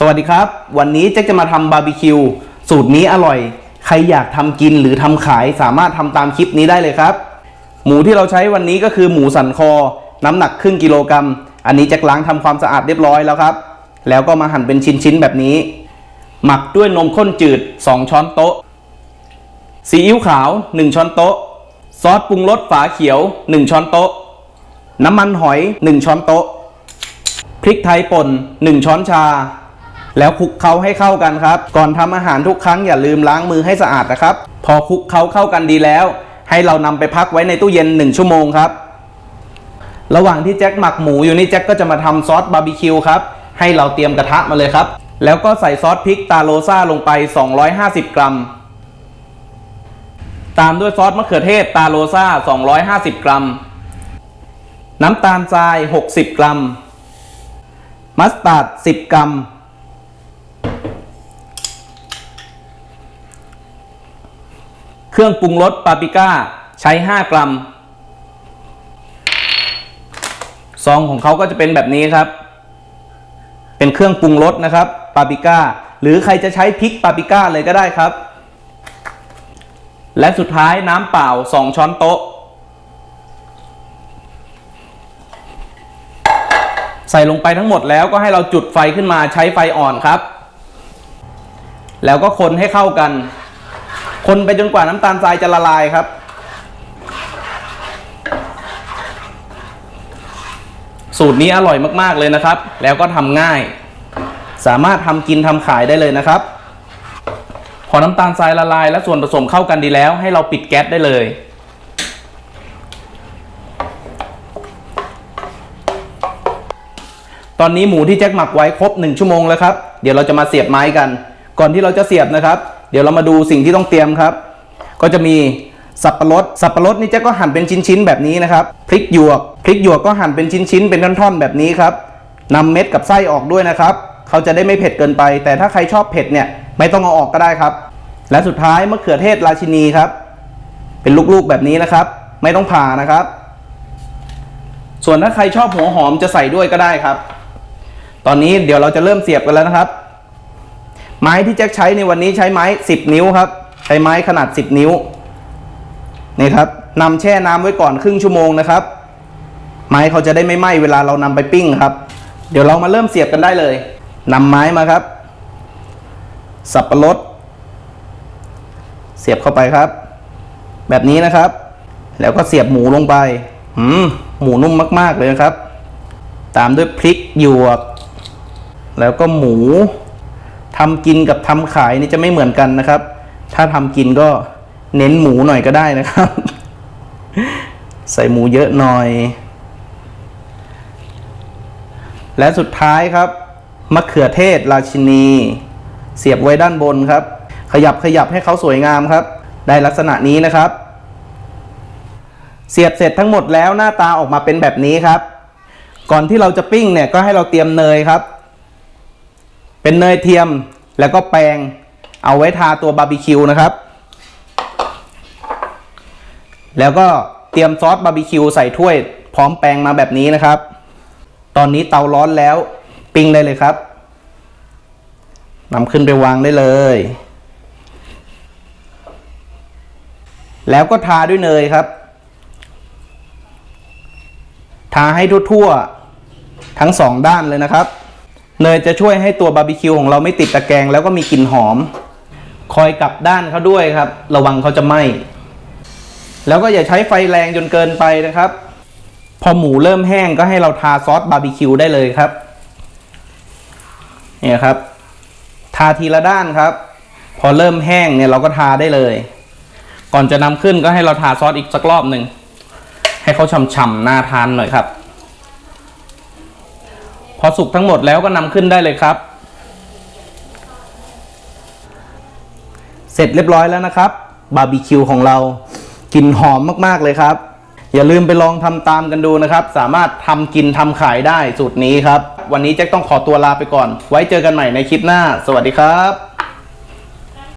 สวัสดีครับ วันนี้แจ็คจะมาทำบาร์บีคิวสูตรนี้อร่อย ใครอยากทำกินหรือทำขายสามารถทำตามคลิปนี้ได้เลยครับ หมูที่เราใช้วันนี้ก็คือหมูสันคอ น้ำหนักครึ่งกิโลกรัม อันนี้แจ็คล้างทำความสะอาดเรียบร้อยแล้วครับ แล้วก็มาหั่นเป็นชิ้นๆแบบนี้ หมักด้วยนมข้นจืด 2 ช้อนโต๊ะ ซีอิ๊วขาว 1 ช้อนโต๊ะ ซอสปรุงรสฝาเขียว 1 ช้อนโต๊ะ น้ำมันหอย 1 ช้อนโต๊ะ พริกไทยป่น 1 ช้อนชา แล้วคลุกเคล้าให้เข้ากันครับ ก่อนทำอาหารทุกครั้งอย่าลืมล้างมือให้สะอาดนะครับ พอคลุกเคล้าเข้ากันดีแล้ว ให้เรานำไปพักไว้ในตู้เย็น 1 ชั่วโมงครับ ระหว่างที่แจ็คหมักหมูอยู่นี่แจ็คก็จะมาทำซอสบาร์บีคิวครับ ให้เราเตรียมกระทะมาเลยครับ แล้วก็ใส่ซอสพริกตาโรซ่าลงไป 250 กรัม ตามด้วยซอสมะเขือเทศตาโรซ่า 250 กรัม น้ำตาลทราย 60 กรัม มัสตาร์ด 10 กรัม เครื่องปรุงรสปาปริก้าใช้ 5 กรัม ซองของเขาก็จะเป็นแบบนี้ครับ เป็นเครื่องปรุงรสนะครับปาปริก้า หรือใครจะใช้พริกปาปริก้าเลยก็ได้ครับ และสุดท้ายน้ำเปล่า 2 ช้อนโต๊ะ ใส่ลงไปทั้งหมดแล้วก็ให้เราจุดไฟขึ้นมาใช้ไฟอ่อนครับ แล้วก็คนให้เข้ากัน คนไปจนกว่าน้ำตาลทรายจะละลายครับ สูตรนี้อร่อยมากๆเลยนะครับ แล้วก็ทำง่าย สามารถทำกินทำขายได้เลยนะครับ พอน้ำตาลทรายละลาย และส่วนผสมเข้ากันดีแล้ว ให้เราปิดแก๊สได้เลยตอนนี้หมูที่แจ็คหมักไว้ครบ 1 ชั่วโมงแล้วครับ เดี๋ยวเราจะมาเสียบไม้กัน ก่อนที่เราจะเสียบนะครับ ดี๋ยวเรามาดูสิ่งที่ต้องเตรียมครับ ก็จะมีสับปะรด สับปะรดนี่แจ็คก็หั่นเป็นชิ้นๆแบบนี้นะครับ พริกหยวก พริกหยวกก็หั่นเป็นชิ้นๆเป็นท่อนๆแบบนี้ครับนำเม็ดกับไส้ออกด้วยนะครับ เขาจะได้ไม่เผ็ดเกินไป แต่ถ้าใครชอบเผ็ดเนี่ยไม่ต้องเอาออกก็ได้ครับ และสุดท้ายมะเขือเทศราชินีครับ เป็นลูกๆแบบนี้นะครับ ไม่ต้องผ่านะครับ ส่วนถ้าใครชอบหัวหอมจะใส่ด้วยก็ได้ครับ ตอนนี้เดี๋ยวเราจะเริ่มเสียบกันแล้วนะครับ ไม้ที่แจ็คใช้ในวันนี้ใช้ไม้ 10 นิ้วครับ ใช้ไม้ขนาด 10 นิ้วนี่ครับนำแช่น้ำไว้ก่อนครึ่งชั่วโมงนะครับ ไม้เขาจะได้ไม่ไหม้เวลาเรานำไปปิ้งครับ เดี๋ยวเรามาเริ่มเสียบกันได้เลยนำไม้มาครับ สับปะรด เสียบเข้าไปครับ แบบนี้นะครับ แล้วก็เสียบหมูลงไปหืมหมูนุ่มมาก ๆเลยนะครับ ตามด้วยพริกหยวก แล้วก็หมู ทำกินกับทำขายนี่จะไม่เหมือนกันนะครับ ถ้าทำกินก็เน้นหมูหน่อยก็ได้นะครับ ใส่หมูเยอะหน่อย และสุดท้ายครับมะเขือเทศราชินี เสียบไว้ด้านบนครับ ขยับขยับให้เขาสวยงามครับ ได้ลักษณะนี้นะครับ เสียบเสร็จทั้งหมดแล้วหน้าตาออกมาเป็นแบบนี้ครับ ก่อนที่เราจะปิ้งเนี่ยก็ให้เราเตรียมเนยครับ เป็นเนยเทียมแล้วก็แป้งเอาไว้ทาตัวบาร์บีคิวนะครับ แล้วก็เตรียมซอสบาร์บีคิวใส่ถ้วยพร้อมแป้งมาแบบนี้นะครับ ตอนนี้เตาร้อนแล้วปิ้งได้เลยครับนำขึ้นไปวางได้เลย แล้วก็ทาด้วยเนยครับ ทาให้ทั่วๆทั้งสองด้านเลยนะครับ เนยจะช่วยให้ตัวบาร์บีคิวของเราไม่ติดตะแกรงแล้วก็มีกลิ่นหอม คอยกลับด้านเขาด้วยครับ ระวังเขาจะไหม้แล้วก็อย่าใช้ไฟแรงจนเกินไปนะครับ พอหมูเริ่มแห้งก็ให้เราทาซอสบาร์บีคิวได้เลยครับเนี่ยครับ ทาทีละด้านครับ พอเริ่มแห้งเนี่ยเราก็ทาได้เลย ก่อนจะนำขึ้นก็ให้เราทาซอสอีกสักรอบหนึ่งให้เขาฉ่ำๆน่าทานหน่อยครับ พอสุกทั้งหมดแล้วก็นำขึ้นได้เลยครับ เสร็จเรียบร้อยแล้วนะครับบาร์บีคิวของเรากลิ่นหอมมากๆเลยครับ อย่าลืมไปลองทำตามกันดูนะครับ สามารถทำกินทำขายได้สูตรนี้ครับ วันนี้แจ็คต้องขอตัวลาไปก่อน ไว้เจอกันใหม่ในคลิปหน้า สวัสดีครับ